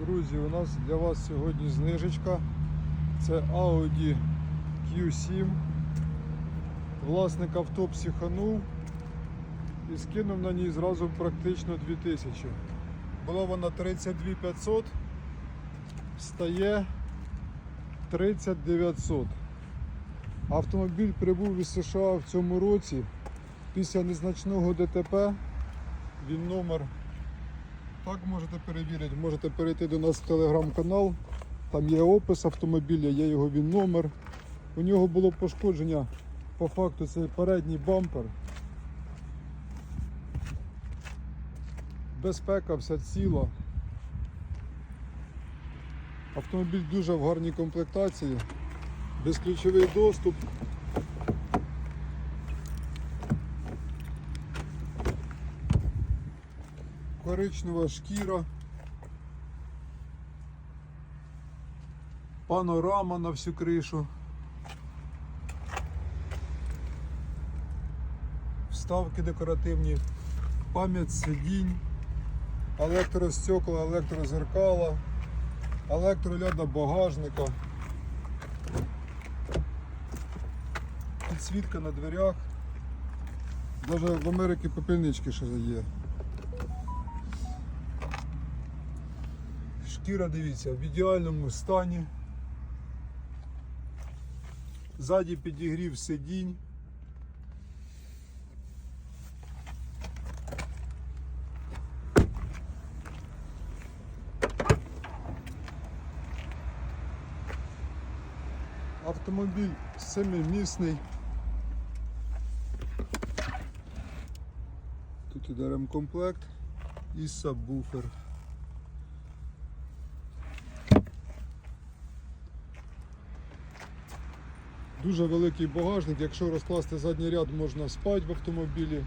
Друзі, у нас для вас сьогодні знижечка. Це Audi Q7. Власник авто психанув і скинув на ній зразу практично 2000. Була вона 32 500, стає 30 900. Автомобіль прибув із США в цьому році після незначного ДТП. Він номер так можете перевірити, можете перейти до нас в телеграм-канал. Там є опис автомобіля, є його він номер. У нього було пошкодження, по факту це передній бампер. Безпека вся ціла. Автомобіль дуже в гарній комплектації, безключовий доступ. Коричнева шкіра, панорама на всю кришу, вставки декоративні, пам'ять сидінь, електростекла, електрозеркала, електроляда багажника, підсвітка на дверях. Навіть в Америці попільнички ще є. Шкіра, дивіться, в ідеальному стані. Ззаді підігрів сидінь. Автомобіль семимісний. Тут іде ремкомплект і сабвуфер. Дуже великий багажник, якщо розкласти задній ряд, можна спати в автомобілі,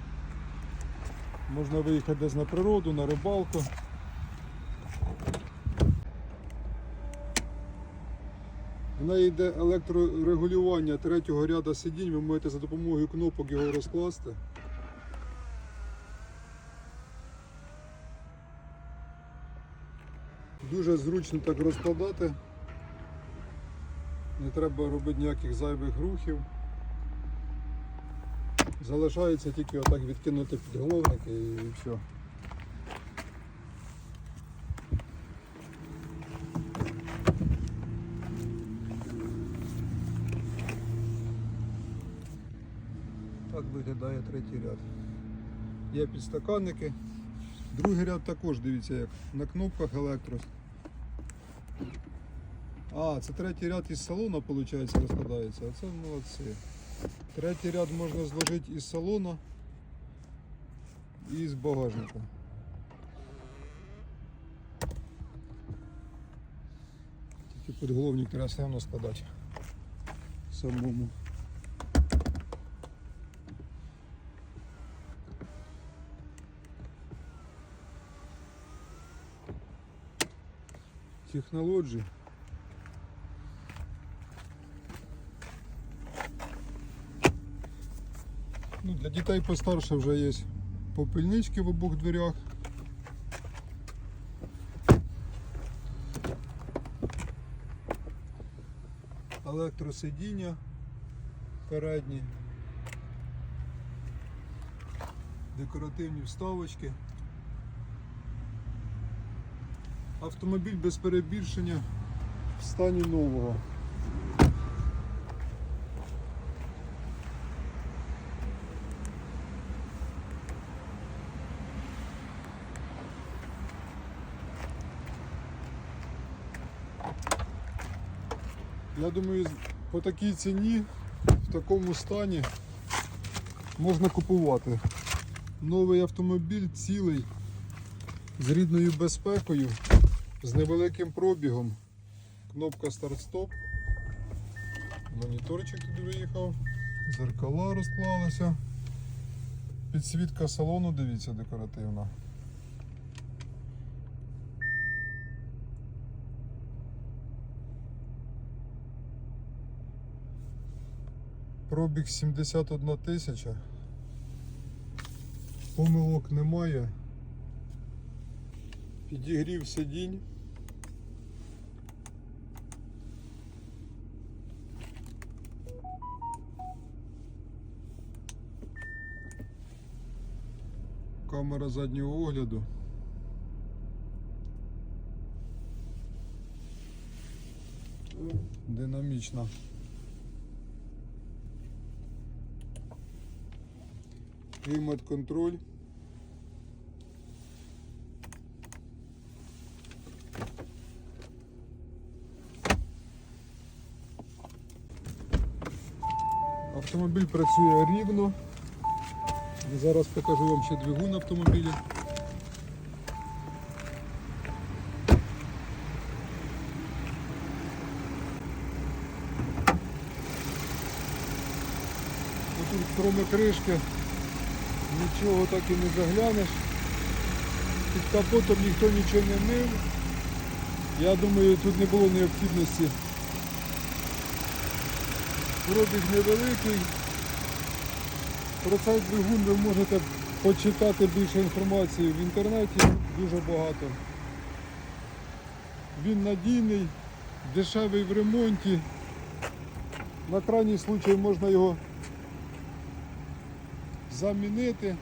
можна виїхати десь на природу, на рибалку. В неї йде електрорегулювання третього ряду сидінь, ви можете за допомогою кнопок його розкласти. Дуже зручно так розкладати. Не треба робити ніяких зайвих рухів. Залишається тільки отак відкинути підголовник і все. Так виглядає третій ряд. Є підстаканники. Другий ряд також, дивіться як. На кнопках електрос. А, це третій ряд із салона, виходить, розкладається. Оце молодці. Третій ряд можна зложити із салона і з багажника. Тільки підголовник треба все одно складати самому. Технології. Для дітей постарше вже є попільнички в обох дверях. Електросидіння передні, декоративні вставочки. Автомобіль без перебільшення в стані нового. Я думаю, по такій ціні, в такому стані можна купувати. Новий автомобіль цілий, з рідною безпекою, з невеликим пробігом. Кнопка старт-стоп. Моніторчик туди виїхав, зеркала розклалися. Підсвітка салону, дивіться, декоративна. Пробіг 71 тисяча. Помилок немає. Підігрів сидінь. Камера заднього огляду. Динамічна. Клімат контроль. Автомобіль працює рівно. Зараз покажу вам ще двигун автомобіля. Тут кроме кришки нічого так і не заглянеш. Під капотом ніхто нічого не мив. Я думаю, тут не було необхідності. Пробіг невеликий. Про цей двигун ви можете почитати більше інформації в інтернеті, дуже багато. Він надійний, дешевий в ремонті. На крайній случай можна його замінити.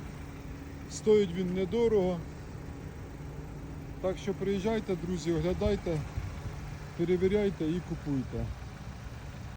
Стоїть він недорого. Так що приїжджайте, друзі, оглядайте, перевіряйте і купуйте.